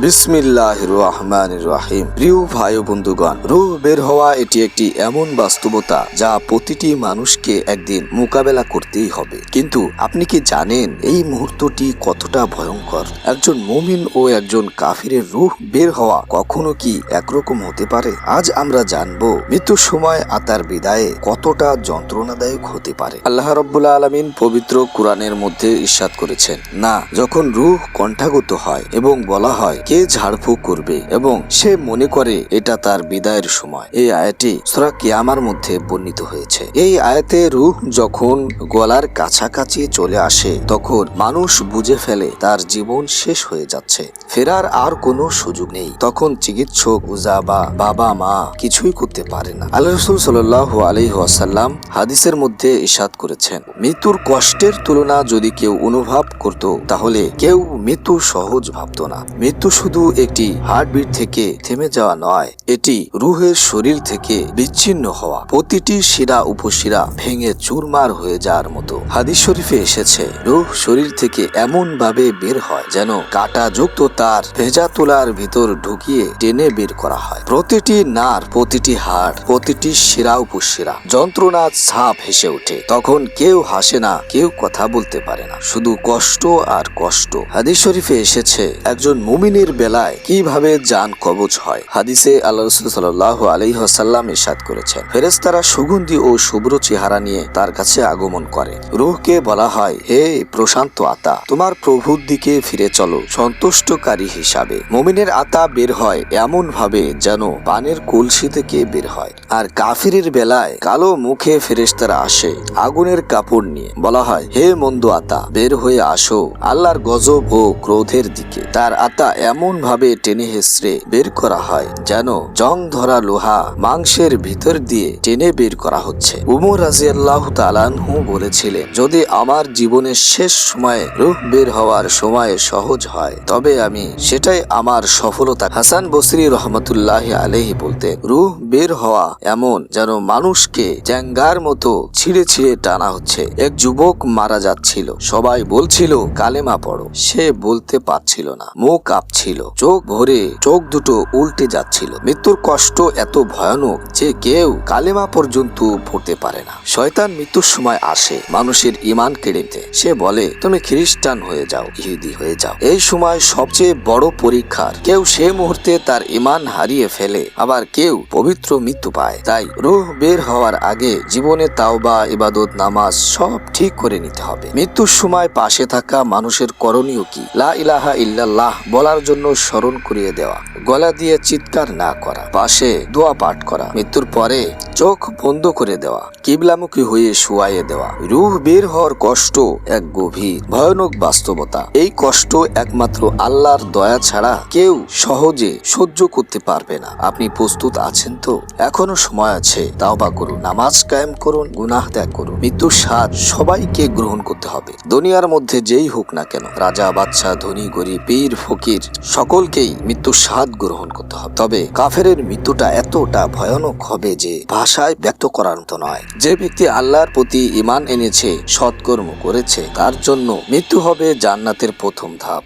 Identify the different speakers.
Speaker 1: বিসমিল্লাহ রহমান রাহিম প্রিয় ভাই বন্ধুগণ, রুহ বের হওয়া এটি একটি এমন বাস্তবতা যা প্রতিটি মানুষকে একদিন মোকাবেলা করতেই হবে। কিন্তু আপনি কি জানেন এই মুহূর্তটি কতটা ভয়ঙ্কর? একজন মুমিন ও একজন কাফিরের রুহ বের হওয়া কখনো কি একরকম হতে পারে? আজ আমরা জানব মৃত্যুর সময় আতার বিদায়ে কতটা যন্ত্রণাদায়ক হতে পারে। আল্লাহ রব্বুল্লা আলমিন পবিত্র কোরআনের মধ্যে ইস্বাদ করেছেন, না, যখন রুহ কণ্ঠাগত হয় এবং বলা হয় কে ঝাড়ফুঁক করবে এবং সে মনে করে এটা তার বিদায়ের সময়। এই আয়াতটি সুরা কিয়ামার মধ্যে বর্ণিত হয়েছে। এই আয়াতে রুহ যখন গলার কাছাকাছি চলে আসে, তখন মানুষ বুঝে ফেলে তার জীবন শেষ হয়ে যাচ্ছে। ফেরার আর কোনো সুযোগ নেই। তখন চিকিৎসক উজা বা বাবা মা কিছুই করতে পারে না। আল্লাহ রসুল সাল্লাহ আলহাসাল্লাম হাদিসের মধ্যে ইশাদ করেছেন, মৃত্যুর কষ্টের তুলনা যদি কেউ অনুভব করত, তাহলে কেউ মৃত্যু সহজ ভাবতো না। মৃত্যু শুধু একটি হার্টবিট থেকে থেমে যাওয়া নয়, এটি রুহের শরীর থেকে বিচ্ছিন্ন হওয়া। প্রতিটি শিরা উপশিরা ভেঙে চুরমার হয়ে যাওয়ার মতো। হাদিস শরীফে এসেছে, রুহ শরীর থেকে এমন ভাবে বের হয় যেন কাটা যুক্ত তার ভেজা তোলার ভিতর ঢুকিয়ে টেনে বের করা হয়। প্রতিটি নার, প্রতিটি হাড়, প্রতিটি শিরা উপশিরা যন্ত্রণা ছাপ হেসে ওঠে। তখন কেউ হাসে না, কেউ কথা বলতে পারে না। শুধু কষ্ট আর কষ্ট। হাদিস শরীফে এসেছে, একজন মুমিনের বেলায় কীভাবে যান কবচ হয়? হাদিসে আল্লাহ রসুল সাল্লাহ আলহিহাসাল্লাম ইসাদ করেছেন ফেরেস্তারা সুগন্ধি ও শুভ্র চেহারা নিয়ে তার কাছে আগমন করে। রুহকে বলা হয়, হে প্রশান্ত আতা, তোমার প্রভুর দিকে ফিরে চলো, সন্তুষ্টকারী হিসাবে। মুমিনের আতা বের হয় এমন ভাবে যেন পানের কলসি থেকে বের হয়। আর কাফিরের বেলায় কালো মুখে ফেরেস্তারা আসে আগুনের কাপড় নিয়ে। বলা হয়, হে মন্দ আতা, বের হয়ে আসো, আল্লাহর গজব ও ক্রোধের দিকে। তার আতা এমন ভাবে টেনে হেসড়ে বের করা হয় যেন জং ধরা লোহা মাংসের ভিতর দিয়ে টেনে বের করা হচ্ছে। উমর রাজি আল্লাহ তালানহু বলেছিলেন, যদি আমার জীবনের শেষ সময়ে রূহ বের হওয়ার সময় সহজ হয়, তবে আমি সেটাই আমার সফলতা। হাসান বসরি রহমতুল্লাহ আলহি বলতেন, রুহ বের হওয়া এমন যেন মানুষকে চ্যাঙ্গার মতো ছিঁড়ে ছিঁড়ে টানা হচ্ছে। এক যুবক মারা যাচ্ছিল। সবাই বলছিল, কালেমা পড়ো। সে বলতে পারছিল না। মুখ কাঁপছিল। চোখ ভরে চোখ দুটো উল্টে যাচ্ছিল। মৃত্যুর কষ্ট এত ভয়ানক যে কেউ কালেমা পর্যন্ত পড়তে পারে না। শয়তান মৃত্যুর সময় আসে মানুষের ইমান কেড়ে নিতে সে বলে, তুমি খ্রিস্টান হয়ে যাও, ইহুদি হয়ে যাও। এই সময় সবচেয়ে বড় পরীক্ষার। কেউ সে মুহূর্তে তার ইমান হারিয়ে ফেলে। আবার কেউ পবিত্র মৃত্যু পায়। তাই রুহ বের হওয়ার আগে জীবনে তাওবা, ইবাদত, নামাজ সব ঠিক করে নিতে হবে। মৃত্যুর সময় পাশে থাকা মানুষের করণীয় কি? লা ইলাহা ইল্লাল্লাহ বলার জন্য স্মরণ করিয়ে দেওয়া, গলা দিয়ে চিৎকার না করা, পাশে দোয়া পাঠ করা, মৃত্যুর পরে চোখ বন্ধ করে দেওয়া, কিবলামুখী হয়ে শুয়াইয়ে দেওয়া। রুহ বের হওয়ার কষ্ট এক গভীর, ভয়ানক বাস্তবতা। এই কষ্ট একমাত্র আল্লাহর দয়া ছাড়া কেউ সহজে সহ্য করতে পারবে না। আপনি প্রস্তুত আছেন তো? এখনও সময় আছে, তাওবা করুন, নামাজ কায়েম করুন, গুনাহ ত্যাগ করুন, মৃত্যুর স্বাদ সবাইকে গ্রহণ করতে হবে। দুনিয়ার মধ্যে যেই হোক না কেন, রাজা বাদশা ধনী, গরিব, পীর, ফকির, সকলকেই মৃত্যুর স্বাদ গ্রহণ করতে হবে। তবে কাফেরের মৃত্যুটা এতটা ভয়ানক হবে যে ভাষায় ব্যক্ত করার মতো নয়। যে ব্যক্তি আল্লাহর প্রতি ইমান এনেছে, সৎকর্ম করেছে, তার জন্য মৃত্যু হবে জান্নাতের প্রথম ধাপ।